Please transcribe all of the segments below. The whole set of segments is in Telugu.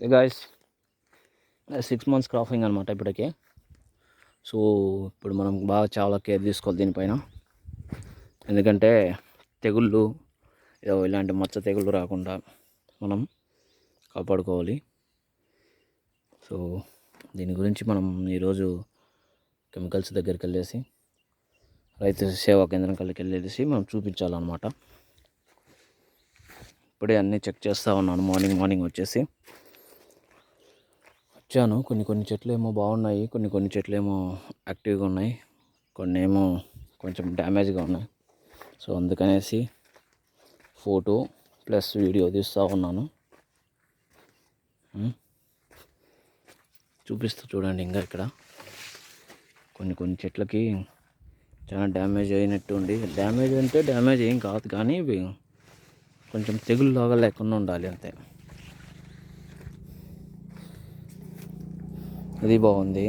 గాయస్ సిక్స్ మంత్స్ క్రాఫింగ్ అనమాట ఇప్పటికే. సో ఇప్పుడు మనం బాగా చాలా కేర్ తీసుకోవాలి దీనిపైన. ఎందుకంటే తెగుళ్ళు ఏదో ఇలాంటి మచ్చ తెగుళ్ళు రాకుండా మనం కాపాడుకోవాలి. సో దీని గురించి మనం ఈరోజు కెమికల్స్ దగ్గరికి వెళ్ళేసి రైతు సేవా కేంద్రం కలికి వెళ్ళేసి మనం చూపించాలన్నమాట. ఇప్పుడే అన్నీ చెక్ చేస్తూ ఉన్నాను. మార్నింగ్ మార్నింగ్ వచ్చేసి. వచ్చాను కొన్ని కొన్ని చెట్లు ఏమో బాగున్నాయి కొన్ని కొన్ని చెట్లు ఏమో యాక్టివ్గా ఉన్నాయి. కొన్ని ఏమో కొంచెం డ్యామేజ్గా ఉన్నాయి. సో అందుకనేసి ఫోటో ప్లస్ వీడియో తీస్తూ ఉన్నాను. చూపిస్తూ చూడండి ఇంకా ఇక్కడ. కొన్ని కొన్ని చెట్లకి చాలా డ్యామేజ్ అయినట్టు ఉంది. డ్యామేజ్ అంటే డ్యామేజ్ ఏం కాదు కానీ ఇవి కొంచెం తెగులు లాగా లేకుండా ఉండాలి అంతే. ఇది బాగుంది.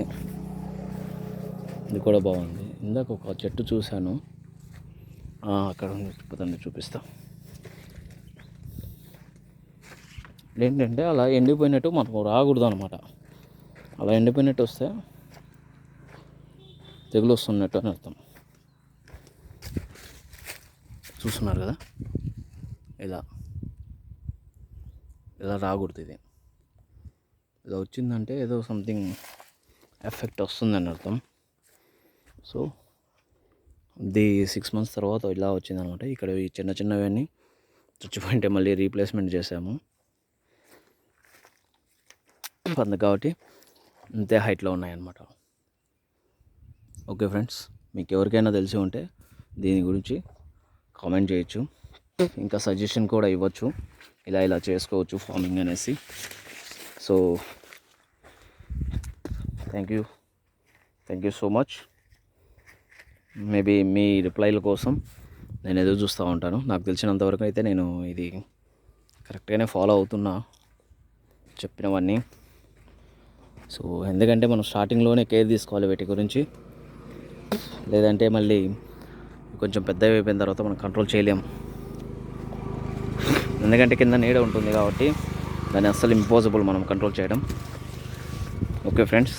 ఇది కూడా బాగుంది. ఇందాక ఒక చెట్టు చూశాను. అక్కడ ఉంది. పదండి చూపిస్తా. ఏంటంటే అలా ఎండిపోయినట్టు మనకు రాకూడదు అనమాట అలా ఎండిపోయినట్టు వస్తే తెగులు వస్తున్నట్టు అని అర్థం. చూస్తున్నారు కదా? ఇలా. ఇలా రాకూడదు ఇది. ఇలా వచ్చిందంటే ఏదో సంథింగ్ ఎఫెక్ట్ వస్తుందని అర్థం. సో ది సిక్స్ మంత్స్ తర్వాత ఇలా వచ్చిందనమాట. ఇక్కడ ఈ చిన్న చిన్నవన్నీ చచ్చిపోయింటే మళ్ళీ రీప్లేస్మెంట్ చేసాము అందు కాబట్టి అంతే హైట్లో ఉన్నాయన్నమాట. ఓకే ఫ్రెండ్స్ మీకు ఎవరికైనా తెలిసి ఉంటే దీని గురించి కామెంట్ చేయొచ్చు. ఇంకా సజెషన్ కూడా ఇవ్వచ్చు. ఇలా ఇలా చేసుకోవచ్చు ఫార్మింగ్ అనేసి. So thank you thank you so much maybe మీ రిప్లైల కోసం నేను ఎదురు చూస్తూ ఉంటాను. నాకు తెలిసినంతవరకు అయితే నేను ఇది కరెక్ట్గానే ఫాలో అవుతున్నా చెప్పినవన్నీ. సో ఎందుకంటే మనం స్టార్టింగ్లోనే కేర్ తీసుకోవాలి వీటి గురించి. లేదంటే మళ్ళీ కొంచెం పెద్దవి అయిపోయిన తర్వాత మనం కంట్రోల్ చేయలేం. ఎందుకంటే కింద నీడ ఉంటుంది కాబట్టి దాన్ని అస్సలు ఇంపాసిబుల్ మనం కంట్రోల్ చేయడం. Okay friends